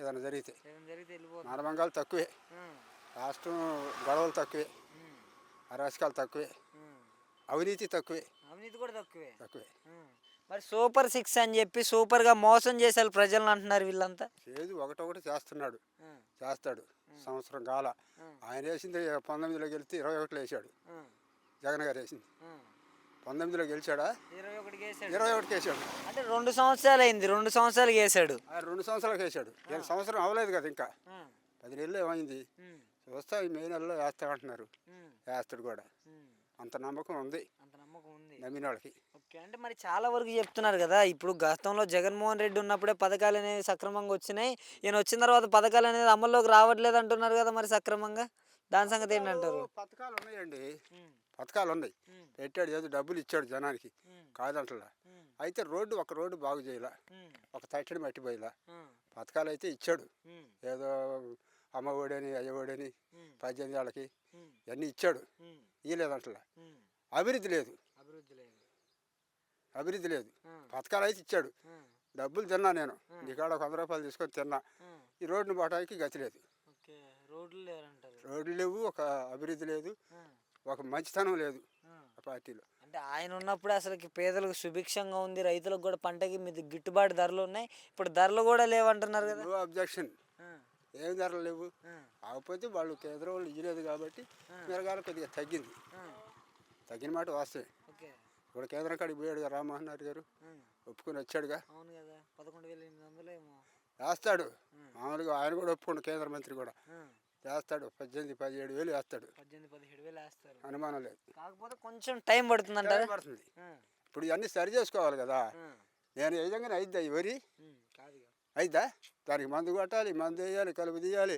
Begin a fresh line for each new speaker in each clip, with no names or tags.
ఏదైనా జరిగితే. మానభంగాలు తక్కువే. రాష్ట్రం గొడవలు తక్కువే. అరాచకాలు తక్కువే. అవినీతి తక్కువే.
అవినీతి కూడా తక్కువే.
తక్కువే.
మరి సూపర్ సిక్స్ అని చెప్పి సూపర్గా మోసం చేశారు ప్రజలను అంటున్నారు వీళ్ళంతా.
చేదు ఒకటొకటి చేస్తున్నాడు. చేస్తాడు. సంవత్సరం కాల. ఆయన వేసింది పంతొమ్మిదిలో గెలిస్తే ఇరవై ఒకటిలో వేసాడు జగన్ గారు వేసింది. పంతొమ్మిదిలో గెలిచాడా?
ఇరవై ఒకటికి వేసాడు
ఇరవై ఒకటికి వేసాడు
అంటే రెండు సంవత్సరాలు అయింది రెండు సంవత్సరాలు వేసాడు
ఆ రెండు సంవత్సరాలకు వేసాడు నేను సంవత్సరం అవ్వలేదు కదా ఇంకా. పది నెలలు ఏమైంది? చూస్తా ఈ మే నెలలో వేస్తామంటున్నారు. వేస్తాడు కూడా. అంత నమ్మకం ఉంది. నమ్మిన వాళ్ళకి.
ఓకే అంటే మరి చాలా వరకు చెప్తున్నారు కదా ఇప్పుడు గతంలో జగన్మోహన్ రెడ్డి ఉన్నప్పుడే పథకాలు అనేవి సక్రమంగా వచ్చినాయి. ఈయన వచ్చిన తర్వాత పథకాలు అనేది అమల్లోకి రావట్లేదు అంటున్నారు కదా మరి సక్రమంగా. దాని సంగతి ఏంటంటారు?
పథకాలు ఉన్నాయండి. పథకాలు ఉన్నాయి పెట్టాడు ఏదో డబ్బులు ఇచ్చాడు జనానికి. కాదంటలా. అయితే రోడ్డు ఒక రోడ్డు బాగు చేయాల. ఒక తట్టడి మట్టి పోయిలా
ఉమ్,
పథకాలు అయితే ఇచ్చాడు ఏదో అమ్మ ఒడని అయ్య పద్దెనిమిది ఏళ్ళకి
ఉమ్,
ఇవన్నీ ఇచ్చాడు. ఇయ్యలేదంటలా. అభివృద్ధి లేదు.
అభివృద్ధి లేదు.
పథకాలు అయితే ఇచ్చాడు. డబ్బులు తిన్నా నేను. నీకాడ ఒక వంద రూపాయలు తీసుకొని తిన్నా. ఈ రోడ్డును పోవడానికి గతి లేదు.
రోడ్లు
లేవు ఒక అభివృద్ధి లేదు. ఒక మంచితనం లేదు. ఆ. పార్టీలో.
అంటే ఆయన ఉన్నప్పుడు అసలుకి పేదలకు సుభిక్షంగా ఉంది రైతులకు కూడా పంటకి మీద గిట్టుబాటు ధరలు ఉన్నాయి. ఇప్పుడు ధరలు కూడా లేవంటున్నారు కదా.
No objection. ఏం ధరలు లేవు. కాకపోతే వాళ్ళు కేంద్రం వాళ్ళు ఇయ్యలేదు కాబట్టి మిరగాలు కొద్దిగా తగ్గింది. తగ్గిన మాట వాస్తవే
ఓకే.
ఇప్పుడు కేంద్రం కాడికి పోయాడు కదా రామ్మోహన్ రెడ్డి గారు. ఒప్పుకొని వచ్చాడుగా.
అవును కదా. పదకొండు వేల ఎనిమిది వందలు ఏమో
వేస్తాడు మామూలుగా ఆయన కూడా ఒప్పుకోండు కేంద్ర మంత్రి కూడా. వేస్తాడు. పద్దెనిమిది పదిహేడు వేలు వేస్తాడు.
పద్దెనిమిది పదిహేడు వేలు వేస్తారు.
అనుమానం లేదు.
కాకపోతే కొంచెం టైం పడుతుంది అంటారు
పడుతుంది. ఇప్పుడు ఇవన్నీ సరి చేసుకోవాలి కదా. నేను ఏ విధంగా అయిద్దా వరి. అయిద్దా? దానికి మందు కొట్టాలి మందు వేయాలి కలుపు తీయాలి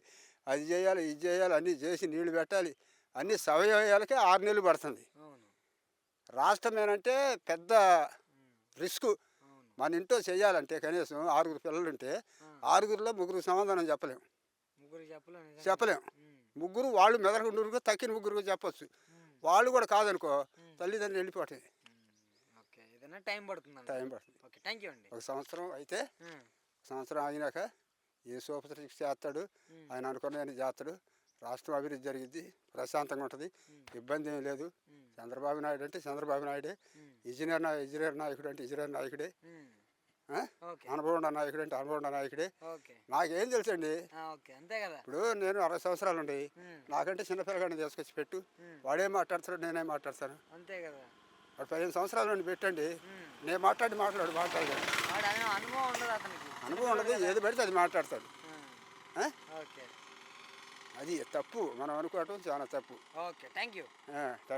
అది చేయాలి ఇది చేయాలి అన్నీ చేసి నీళ్ళు పెట్టాలి. అన్నీ సవయవాలకే ఆరు నెలలు పడుతుంది. రాష్ట్రం ఏంటంటే పెద్ద రిస్క్. మన ఇంట్లో చేయాలంటే కనీసం ఆరుగురు పిల్లలు ఉంటే ఆరుగురిలో ముగ్గురు సమాధానం
చెప్పలేము.
చెప్పలేం ముగ్గురు వాళ్ళు మెదలకుండూరుగా తక్కిన ముగ్గురు చెప్పొచ్చు. వాళ్ళు కూడా కాదనుకో తల్లిదండ్రులు వెళ్ళిపోతాయి.
ఏదైనా టైం పడుతుంది
టైం పడుతుంది.
ఓకే. థ్యాంక్ యూ అండి.
ఒక సంవత్సరం అయితే సంవత్సరం ఆగినాక ఏ సూపర్ చేస్తాడు. ఆయన అనుకున్న చేస్తాడు. రాష్ట్రం అభివృద్ధి జరిగింది ప్రశాంతంగా ఉంటుంది. ఇబ్బంది ఏం లేదు. చంద్రబాబు నాయుడు అంటే చంద్రబాబు నాయుడే. ఇంజనీర్ నా ఇంజనీర్ నాయకుడు అంటే ఇంజనీర్ నాయకుడే. అనుభవం నాయకుడు అంటే అనుభవం నాయకుడే. నాకేం తెలుసండి? ఇప్పుడు నేను అరవై సంవత్సరాలు ఉండి నాకంటే చిన్నపిల్లగాడిని తీసుకొచ్చి పెట్టు. వాడేం మాట్లాడతాడు నేనేం మాట్లాడతాను.
అంతే కదా.
వాడు పదిహేను సంవత్సరాల నుండి పెట్టండి. నేను మాట్లాడి మాట్లాడు
అను- అనుభవం ఉండదు అతనికి.
అనుభవం ఉండదు ఏది పెడితే అది మాట్లాడతాడు. అది తప్పు. మనం అనుకోవటం చాలా తప్పు.
ఓకే. Thank you